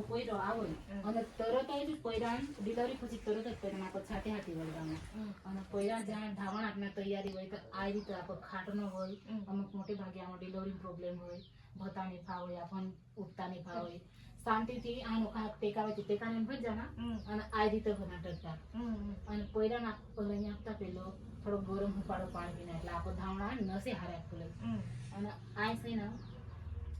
તો પોયરો આવે અને તરત જ કોઈરાણ ડિલિવરી પછી તરત જ પોયરાને આપણે છાતે હાથી વળવાનું અને કોઈરાણ જ્યાં ધાવણ આપના તૈયારી હોય તો આ રીતે આપણે ખાટનો હોય અમુક મોટે ભાગે આમાં ડિલિવરી પ્રોબ્લેમ હોય ભતાની ફા હોય આપણને ઉઠતાની ફા હોય. શાંતિથી આ નોખા ટેકાવે છે ટેકાને ભજ ભજાના અને આ રીતે ભના ટકતા અને પોયરાના લઈને આપતા પેલો થોડો ગરમ ઉપાડો પાણી પીને એટલે આપણો ધાવણા નસે હારે ખુલે અને આ છે ને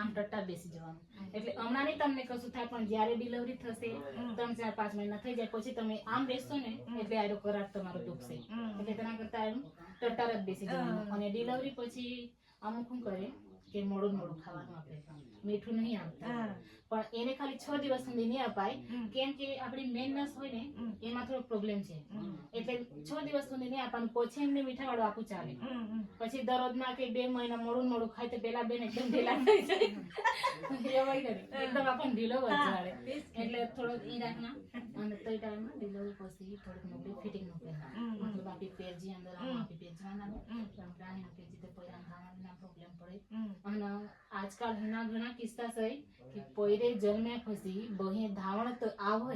આમ ટટ્ટા બેસી જવાનું. એટલે હમણાં નહીં તમને કશું થાય પણ જ્યારે ડિલિવરી થશે ત્રણ ચાર પાંચ મહિના થઈ જાય પછી તમે આમ બેસશો ને એટલે આરો કરાર તમારો દુખશે. એટલે તેના કરતા એમ ટટ્ટાર જ બેસી જવાનું. અને ડિલિવરી પછી અમુક શું કરે કે મોડું મોડું ખાવાનું આપણે મીઠું નહીં આવતા પણ એને ખાલી છ દિવસ સુધી નહીં અપાય. કેમ કે આપણી મેન નસ હોય ને એમાં થોડો પ્રોબ્લેમ છે એટલે છ દિવસ સુધી નહીં આપવાનું પછી એમને મીઠા વાળું આપવું ચાલે પછી દરરોજના કે બે મહિના મોડું ને મોડું ખાય તો પેલા બેન એકદમ ઢીલા થઈ જાય એવાય કરે. એકદમ આપણને ઢીલો વધારે એટલે થોડોક ઈ રાખના અને તો ટાઈમમાં ડિલિવરી પછી થોડુંક નોકરી ફિટિંગ નું પહેરવાનું મતલબ આપી પેરજી અંદર આમ આપી પેરજવાના પણ પ્રાણીના પેરજી તો પોયરાને ખાવાના પ્રોબ્લેમ પડે અને આજકાલ ઘણા ઘણા કિસ્સા છે કે પોયરે જન્મ્યા પછી બહે ધાવણ તો આવે